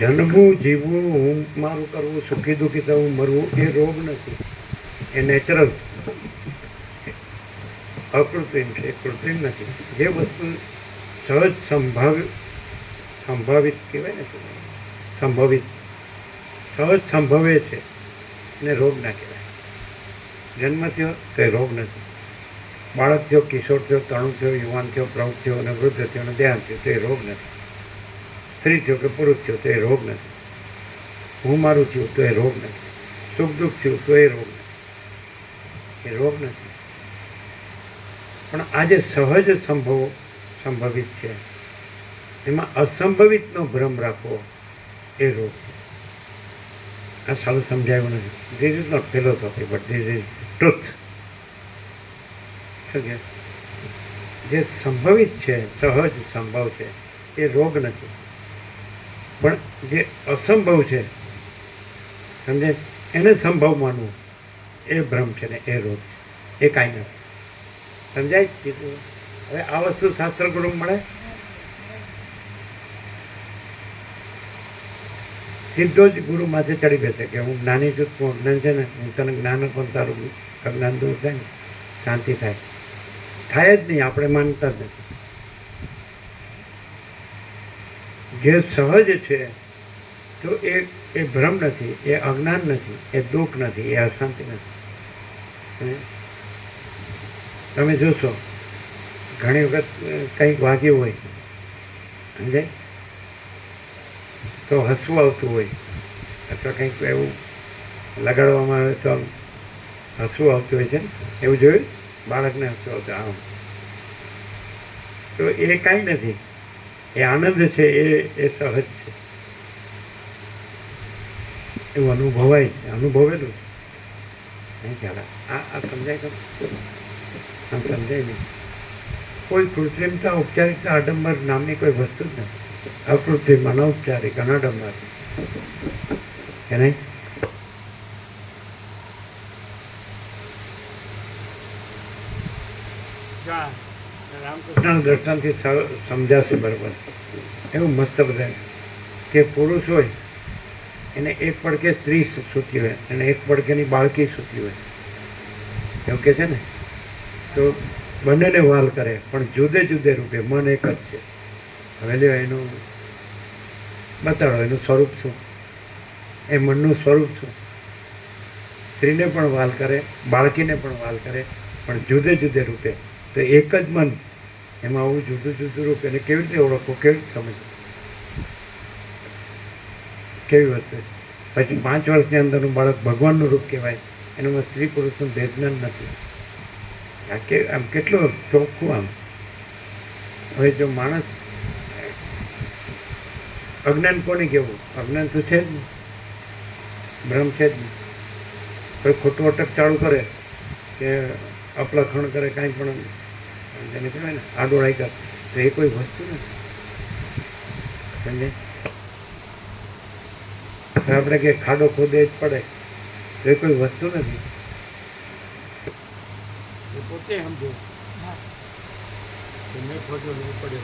જન્મવું જીવવું હું મારું કરવું, સુખી દુઃખી થવું, મરવું એ રોગ નથી. એ નેચરલ અકૃત્રિમ છે કૃત્રિમ નથી. જે વસ્તુ સહજ સંભાવિત સંભાવિત કહેવાય ને સંભવિત. સહજ સંભવે છે ને રોગ ના કહેવાય. જન્મ થયો તો રોગ નથી. બાળક થયો, કિશોર થયો તણું થયો, યુવાન થયો, પ્રૌઢ થયો અને વૃદ્ધ થયો અને ધ્યાન થયો તો એ રોગ નથી. સ્ત્રી થયો કે પુરુષ થયો તો એ રોગ નથી. હું મારું થયું તો એ રોગ નથી. સુખ દુઃખ થયું તો એ રોગ નથી. એ રોગ નથી. પણ આજે સહજ સંભવો સંભવિત છે, એમાં અસંભવિતનો ભ્રમ રાખવો એ રોગ આ સારું સમજાયું નથી. This is not philosophy but this is truth જે સંભવિત છે, સહજ સંભવ છે, એ રોગ નથી. પણ જે અસંભવ છે, સમજે? એને સંભવ માનવું, એ ભ્રમ છે ને, એ રોગ એ કાંઈ નથી. સમજાય? હવે આ વસ્તુ શાસ્ત્ર ગુરુ મળે? સીધો જ ગુરુ માથે ચડી બેસે કે હું જ્ઞાની છું તું છે ને, હું તને જ્ઞાન પણ તારું અજ્ઞાન દૂર થાય ને, શાંતિ થાય. થાય જ નહીં, આપણે માનતા જ નથી. જે સહજ છે, તો એ એ ભ્રમ નથી, એ અજ્ઞાન નથી, એ દુઃખ નથી, એ અશાંતિ નથી? તમે જોશો, ઘણી વખત કંઈક વાગ્યું હોય સમજાય તો હસવું આવતું હોય, અથવા કંઈક એવું લગાડવામાં આવે તો હસવું આવતું હોય છે ને? એવું જોયું? બાળકને હસવું આવતું આમ. તો એ કાંઈ નથી. એ આનંદ છે, એ એ સહજ છે. એવું અનુભવાય છે, અનુભવેલું છે. નહીં ખ્યાલ આ આ સમજાય ખરું? આમ સમજાય નહીં. કોઈ કૃત્રિમતા, ઔપચારિકતા આડંબર નામની કોઈ વસ્તુ જ નથી. અકૃત્રિમ અનૌપચારિક અનાડંબર કે નહીં રામકૃષ્ણના દર્શનથી સમજાશે બરાબર. એવું મસ્ત બધા કે પુરુષ હોય, એને એક પડકે સ્ત્રી સૂતી હોય અને એક પડકેની બાળકી સૂતી હોય. એવું કે છે ને? તો બંનેને વાલ કરે, પણ જુદે જુદે રૂપે મન એક જ છે. હવે લ્યો એનું બતાડો, એનું સ્વરૂપ શું? એ મનનું સ્વરૂપ શું? સ્ત્રીને પણ વાલ કરે, બાળકીને પણ વાલ કરે, પણ જુદે જુદે રૂપે. તો એક જ મન એમાં આવું જુદું જુદું રૂપ એને કેવી રીતે ઓળખવું, કેવી રીતે સમજવું? કેવી વસ્તુ પછી પાંચ વર્ષની અંદરનું બાળક ભગવાનનું રૂપ કહેવાય, એનામાં સ્ત્રી પુરુષનું ભેદજ્ઞાન નથી. આ કે, આમ કેટલું ચોખ્ખું આમ. હવે જો માણસ, અજ્ઞાન કોને કેવું અજ્ઞાન તો છે જ નહીં ભ્રમ છે જ નહીં કોઈ ખોટું અટક ચાલુ કરે કે અપલખણ કરે, કાંઈ પણ જેને કહેવાય ને આડો રાખ્યા. તો એ કોઈ વસ્તુ નથી. સમજે? આપણે કે ખાડો ખોદે જ પડે. તો એ કોઈ વસ્તુ નથી. પોતે સમજો. મેં ખોદો નહીં પડ્યો.